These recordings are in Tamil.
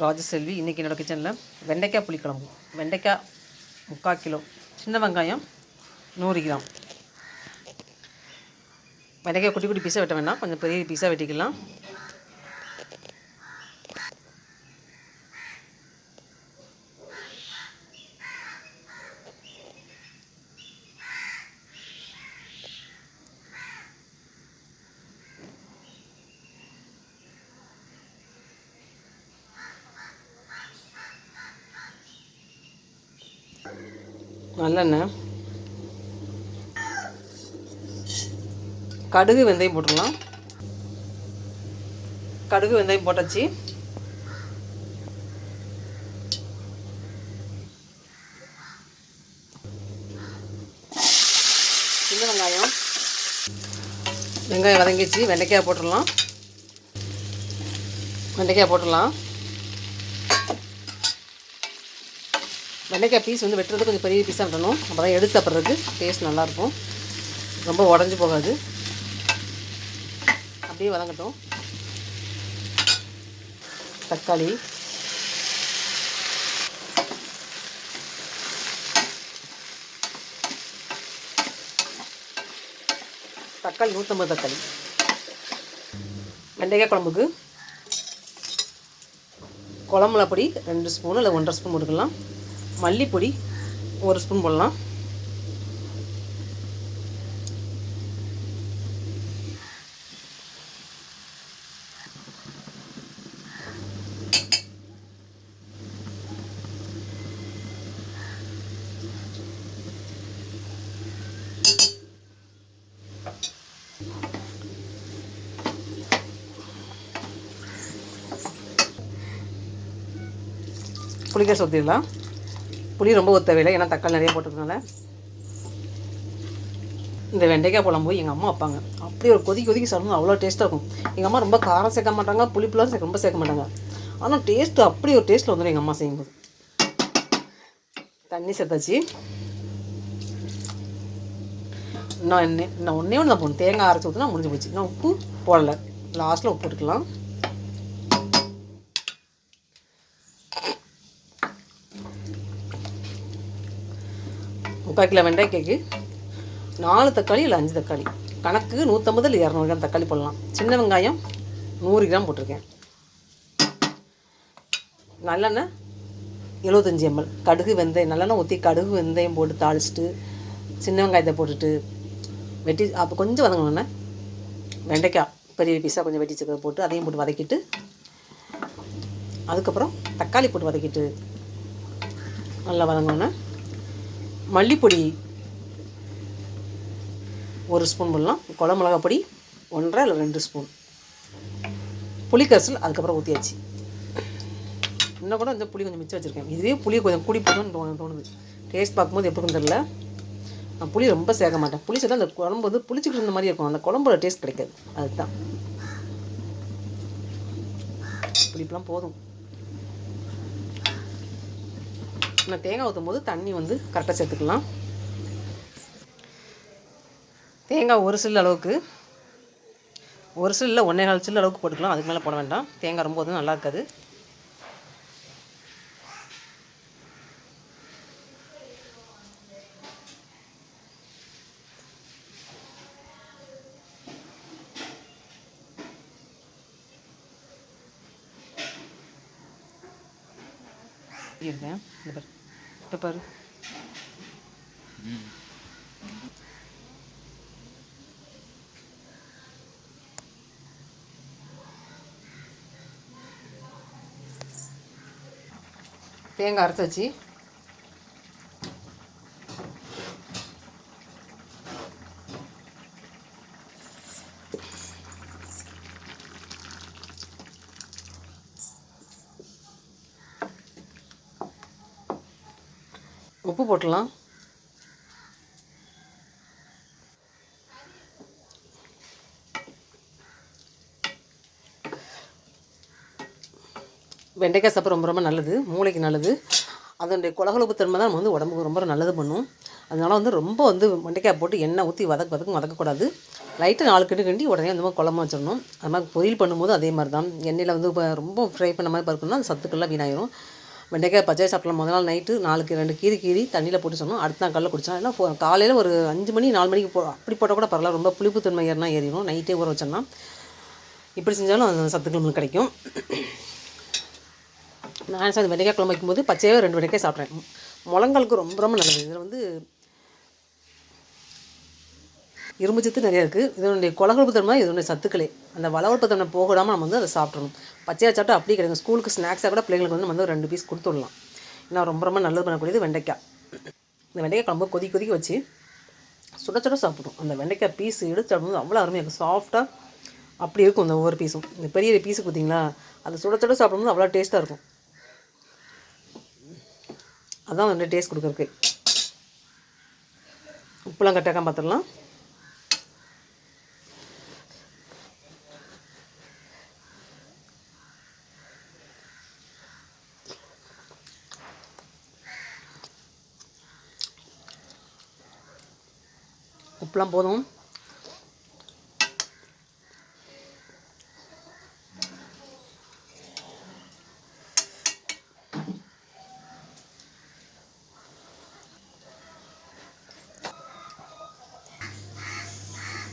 ராஜசெல்வி இன்றைக்கி என்னோடய கிச்சனில் வெண்டைக்காய் புளிக்குழம்பு வெண்டைக்காய் முக்கால் கிலோ. சின்ன வெங்காயம் நூறு கிராம். வெண்டைக்காய் குட்டி குட்டி பீஸாக வெட்ட வேண்டாம். கொஞ்சம் பெரிய பீஸாக வெட்டிக்கலாம். நல்லெண்ணெய். கடுகு வெந்தயம் போட்டுடலாம். கடுகு வெந்தயம் போட்டாச்சு. சின்ன வெங்காயம். வெங்காயம் வதங்கிச்சு வெண்டைக்காய் போட்டுடலாம். வெண்டைக்காய் போட்டுடலாம். வெண்டைக்காய் பீஸ் வந்து வெட்டுறது கொஞ்சம் பெரிய பீஸாக விட்டணும் அப்போ தான் எடுத்து சாப்பிட்றதுக்கு டேஸ்ட் நல்லாயிருக்கும். ரொம்ப உடஞ்சி போகாது. அப்படியே வதங்கட்டும். தக்காளி. தக்காளி நூற்றம்பது தக்காளி. வெண்டைக்காய் குழம்புக்கு குழம்புல அப்படி ரெண்டு ஸ்பூன் இல்லை ஒன்றரை ஸ்பூன் கொடுக்கலாம் மல்லிப்பொடி ஒரு ஸ்பூன் போடலாம். புளிக்கரை சொத்திடலாம். புளி ரொம்ப ஊற்ற தேவையில்லை ஏன்னா தக்காளி நிறைய போட்டதுனால. இந்த வெண்டைக்காய் குழம்பு எங்கள் அம்மா வைப்பாங்க. அப்படி ஒரு கொதிக்க கொதிக்கு சாப்பிடும் அவ்வளோ டேஸ்ட்டாக இருக்கும். எங்கள் அம்மா ரொம்ப காரம் சேர்க்க மாட்டாங்க புளிப்புலாம் சேர்க்க ரொம்ப சேர்க்க மாட்டாங்க. ஆனால் டேஸ்ட்டு அப்படி ஒரு டேஸ்ட்டில் வந்துடும் எங்கள் அம்மா செய்யும்போது. தண்ணி சேர்த்தாச்சு. நான் என்ன நான் ஒன்றே ஒன்று தான் போகணும் தேங்காய் அரைச்சி ஊற்றினா முடிஞ்சு போச்சு. நான் உப்பு போடலை. லாஸ்ட்டில் உப்பு போட்டுக்கலாம். முக்கால் கிலோ வெண்டைக்காய்க்கு நாலு தக்காளி இல்லை அஞ்சு தக்காளி. கணக்கு நூற்றம்பது இல்லை இரநூறு கிராம் தக்காளி போடலாம். சின்ன வெங்காயம் நூறு கிராம் போட்டிருக்கேன். நல்லெண்ணெய் எழுபத்தஞ்சி எம்எல். கடுகு வெந்தயம் நல்லெண்ணெய் ஊற்றி கடுகு வெந்தயம் போட்டு தாளிச்சிட்டு சின்ன வெங்காயத்தை போட்டுட்டு வெட்டி அப்போ கொஞ்சம் வதங்கணுண்ணே வெண்டைக்காய் பெரிய பீஸாக கொஞ்சம் வெட்டி சிக்கன் போட்டு அதையும் போட்டு வதக்கிட்டு அதுக்கப்புறம் தக்காளி போட்டு வதக்கிட்டு நல்லா வதங்கணுண்ணே மல்லிப்பொடி ஒரு ஸ்பூன் போடலாம். குழம்பு மிளகா பொடி ஒன்றரை இல்லை ரெண்டு ஸ்பூன். புளிக்கரிசல் அதுக்கப்புறம் ஊற்றியாச்சு இன்னும் கூட இந்த புளி கொஞ்சம் மிச்சம் வச்சுருக்கேன். இதுவே புளி கொஞ்சம் கூடி போதும்னு தோணுது. டேஸ்ட் பார்க்கும்போது எப்படி தெரில நான் புளி ரொம்ப சேர்க்க மாட்டேன். புளி சேர்த்தா அந்த குழம்பு வந்து புளிச்சிக்கிட்டு இருந்த மாதிரி இருக்கும். அந்த குழம்போட டேஸ்ட் கிடைக்காது. அதுதான். புளிப்பெலாம் போதும். நான் தேங்காய் ஊற்றும் போது தண்ணி வந்து கரெக்டாக சேர்த்துக்கலாம். தேங்காய் ஒரு சில்லு அளவுக்கு ஒரு சில்லில் ஒன்றே கால் சில்லு அளவுக்கு போட்டுக்கலாம். அதுக்கு மேலே போட வேண்டாம். தேங்காய் ரொம்ப வந்து நல்லா இருக்காது. இருக்கேன் இந்த பாரு. இப்போ பாரு. தேங்காய் அரைச்சாச்சு. உப்பு போட்டுடலாம். வெண்டைக்காய் சாப்பிட ரொம்ப ரொம்ப நல்லது மூளைக்கு நல்லது. அதனுடைய குலகுலப்பு தன்மை தான் நம்ம வந்து உடம்புக்கு ரொம்ப நல்லது பண்ணும். அதனால் வந்து ரொம்ப வந்து வெண்டைக்காய் போட்டு எண்ணெய் ஊற்றி வதக்கு வதக்கும் வதக்கக்கூடாது. லைட்டாக நாலு கிண்டு கிண்டி உடனே அந்த மாதிரி குழம்பு வச்சிடணும். அது மாதிரி பொரியல் பண்ணும்போது அதே மாதிரி தான். எண்ணெயில் வந்து இப்போ ரொம்ப ஃப்ரை பண்ண மாதிரி பருப்புனா அந்த சத்துக்கள்லாம் வீணாயிரும். வெண்டைக்காய் பச்சை சாப்பிடலாம். முதல் நாள் நைட்டு நாளுக்கு ரெண்டு கீரி கீரி தண்ணியில் போட்டு சொன்னோம். அடுத்த நாள் காலையில் குடிச்சோம். ஏன்னா காலையில் ஒரு அஞ்சு மணி நாலு மணிக்கு போ அப்படி போட்டால் கூட பரவாயில்ல. ரொம்ப புளிப்பு தன்மை ஏறினா ஏறிடும் நைட்டே ஊற வச்சோம்னா இப்படி செஞ்சாலும் அந்த சத்துக்கள் நம்மளுக்கு கிடைக்கும். நான் சார் வெண்டைக்காய் குழம்பு வைக்கும்போது பச்சையாக ரெண்டு வெண்டைக்காய் சாப்பிட்றேன். முழங்காலுக்கு ரொம்ப ரொம்ப நல்லது. இதில் வந்து இரும்பு சத்து நிறையா இருக்குது இதனுடைய குலகொழுப்பு தன்மை இதனுடைய சத்துக்களே. அந்த வளவழுப்பு தன்மை போகாமல் நம்ம வந்து அதை சாப்பிட்றணும் பச்சையாக சாப்பிட்டா அப்படி கிடைக்கும். ஸ்கூலுக்கு ஸ்நாக்ஸாக கூட பிள்ளைங்களுக்கு வந்து நம்ம வந்து ரெண்டு பீஸ் கொடுத்துடலாம். ஏன்னா ரொம்ப ரொம்ப நல்லது பண்ணக்கூடியது வெண்டைக்காய். இந்த வெண்டைக்காய் குழம்பு கொதி கொதிக்க வச்சு சுட சுட சாப்பிடும் அந்த வெண்டைக்காய் பீஸ் எடுத்து சாப்பிடும்போது அவ்வளோ அருமையாக இருக்கும். சாஃப்டாக அப்படி இருக்கும் இந்த ஒவ்வொரு பீஸும் இந்த பெரிய பீஸு பார்த்தீங்களா அது சுட சுட சாப்பிடும்போது அவ்வளோ டேஸ்ட்டாக இருக்கும். அதுதான் வந்து டேஸ்ட் கொடுக்குறக்கு உப்புலாம் கட்டாக்காம பார்த்துடலாம் உப்புலாம் போதும்.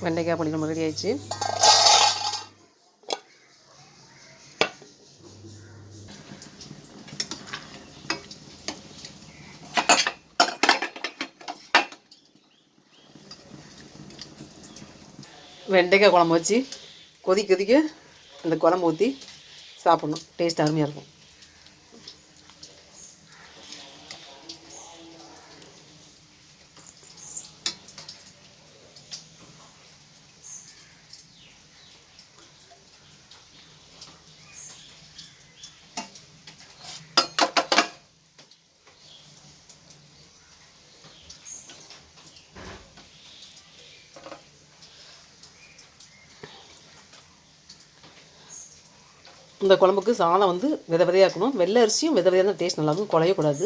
வெண்டைக்காய் புளி நம்ம ரெடி ஆயிடுச்சு. வெண்டைக்காய் குழம்பு வச்சு கொதி கொதிக்க அந்த குழம்பு ஊற்றி சாப்பிட்ணும். டேஸ்ட் அருமையாக இருக்கும். இந்த குழம்புக்கு சாதம் வந்து வித விதையாக இருக்கணும். வெள்ளை அரிசியும் வித விதையாக டேஸ்ட் நல்லாயிருக்கும் குழையக்கூடாது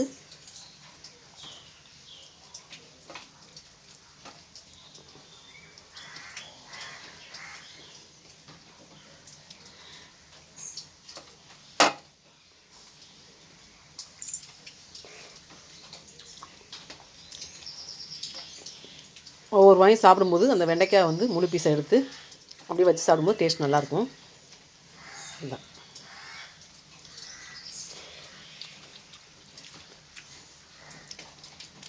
ஒவ்வொரு வாங்கி சாப்பிடும்போது அந்த வெண்டைக்காய் வந்து முழு பீஸை எடுத்து அப்படியே வச்சு சாப்பிடும்போது டேஸ்ட் நல்லாயிருக்கும் இதுதான்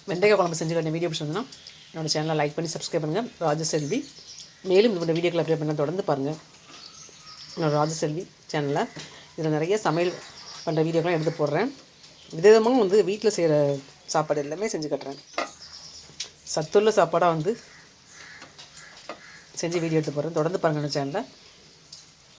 வெண்டைக்காய் குழம்பு செஞ்சு கட்டின வீடியோ பிடிச்சிருந்தா என்னோடய சேனலை லைக் பண்ணி சப்ஸ்கிரைப் பண்ணுங்கள் ராஜசெல்வி மேலும் இந்த வீடியோக்களை அப்ளை பண்ண தொடர்ந்து பாருங்கள் என்னோடய ராஜசெல்வி சேனலில் இதில் நிறைய சமையல் பண்ணுற வீடியோக்கெலாம் எடுத்து போடுறேன். விதவிதமாக வந்து வீட்டில் செய்கிற சாப்பாடு எல்லாமே செஞ்சு கட்டுறேன். சத்துள்ள சாப்பாடாக வந்து செஞ்சு வீடியோ எடுத்து போடுறேன். தொடர்ந்து பாருங்கள் என்னோட சேனலில்